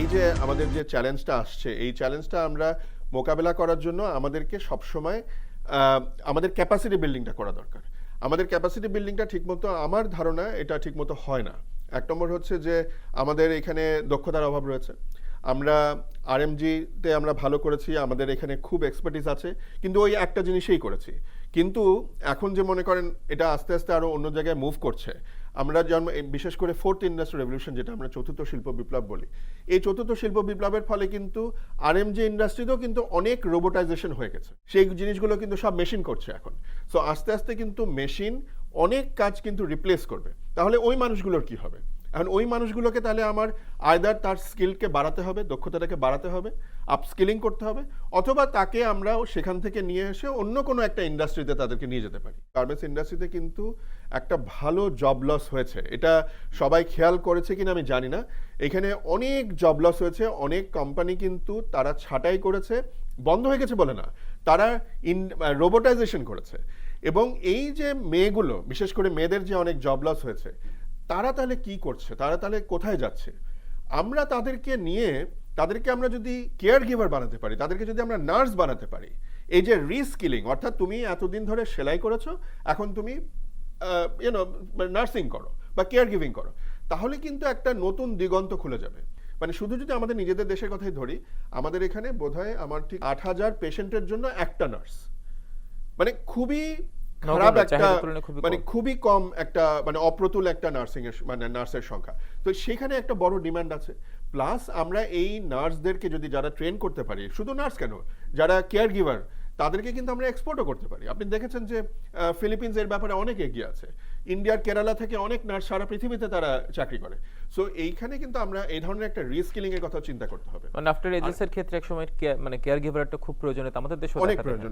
এই যে আমাদের যে চ্যালেঞ্জটা আসছে, এই চ্যালেঞ্জটা আমরা মোকাবেলা করার জন্য আমাদেরকে সবসময় আমাদের ক্যাপাসিটি বিল্ডিংটা করা দরকার। আমাদের ক্যাপাসিটি বিল্ডিংটা ঠিকমতো, আমার ধারণা এটা ঠিকমতো হয় না। এক নম্বর হচ্ছে যে আমাদের এখানে দক্ষতার অভাব রয়েছে। আমরা আরএমজিতে আমরা ভালো করেছি, আমাদের এখানে খুব এক্সপার্টিস আছে, কিন্তু ওই একটা জিনিসেই করেছি। কিন্তু এখন যে মনে করেন, এটা আস্তে আস্তে আরও অন্য জায়গায় মুভ করছে আমরা জন্ম বিশেষ করে ফোর্থ ইন্ডাস্ট্রি রেভলিউশন যেটা আমরা চতুর্থ শিল্প বিপ্লব বলি, এই চতুর্থ শিল্প বিপ্লবের ফলে কিন্তু আরএমজি ইন্ডাস্ট্রিতেও কিন্তু অনেক রোবোটাইজেশন হয়ে গেছে। সেই জিনিসগুলো কিন্তু সব মেশিন করছে এখন। সো আস্তে আস্তে কিন্তু মেশিন অনেক কাজ কিন্তু রিপ্লেস করবে। তাহলে ওই মানুষগুলোর কি হবে? এখন ওই মানুষগুলোকে তাহলে আমার আয়দার তার স্কিলকে বাড়াতে হবে, দক্ষতাটাকে বাড়াতে হবে আপস্কিলিং করতে হবে, অথবা তাকে আমরা সেখান থেকে নিয়ে এসে অন্য কোনো একটা ইন্ডাস্ট্রিতে তাদেরকে নিয়ে যেতে পারি। গার্মেন্টস ইন্ডাস্ট্রিতে কিন্তু একটা ভালো জব লস হয়েছে। এটা সবাই খেয়াল করেছে কিনা আমি জানি না। এখানে অনেক জব লস হয়েছে, অনেক কোম্পানি কিন্তু তারা ছাঁটাই করেছে, বন্ধ হয়ে গেছে বলে না, তারা ইন রোবোটাইজেশন করেছে। এবং এই যে মেয়েগুলো, বিশেষ করে মেয়েদের যে অনেক জব লস হয়েছে তারা তাহলে কি করছে? তারা তাহলে কোথায় যাচ্ছে? আমরা তাদেরকে নিয়ে, তাদেরকে আমরা যদি কেয়ার গিভার বানাতে পারি, তাদেরকে যদি আমরা নার্স বানাতে পারি, এই যে রিস্কিলিং অর্থাৎ তুমি এতদিন ধরে সেলাই করেছ, এখন তুমি ইউনো নার্সিং করো বা কেয়ার গিভিং করো, তাহলে কিন্তু একটা নতুন দিগন্ত খুলে যাবে। মানে শুধু যদি আমাদের নিজেদের দেশের কথাই ধরি, আমাদের এখানে বোধহয় আমার ঠিক আট হাজার পেশেন্টের জন্য একটা নার্স মানে খুবই খারাপ একটা মানে খুবই কম একটা মানে অপ্রতুল একটা নার্সিং এর মানে নার্সের সংখ্যা। তো সেখানে একটা বড় ডিমান্ড আছে। প্লাস আমরা এই নার্সদেরকে যদি যারা ট্রেন করতে পারি শুধু নার্স কেন যারা কেয়ার গিভার তাদেরকে কিন্তু আমরা এক্সপোর্টও করতে পারি। আপনি দেখেছেন যে ফিলিপিন্স এর ব্যাপারে অনেক এগিয়ে আছে। ইন্ডিয়ার কেরালা থেকে অনেক নার্স সারা পৃথিবীতে তারা চাকরি করে। সো এইখানে কিন্তু আমরা এই ধরনের একটা রিস্কিলিং এর কথা চিন্তা করতে হবে। মানে আফটার এজেন্সের ক্ষেত্রে এক সময় মানে কেয়ার গিভার একটা খুব প্রয়োজনীয়তা আমাদের দেশে অনেক প্রয়োজন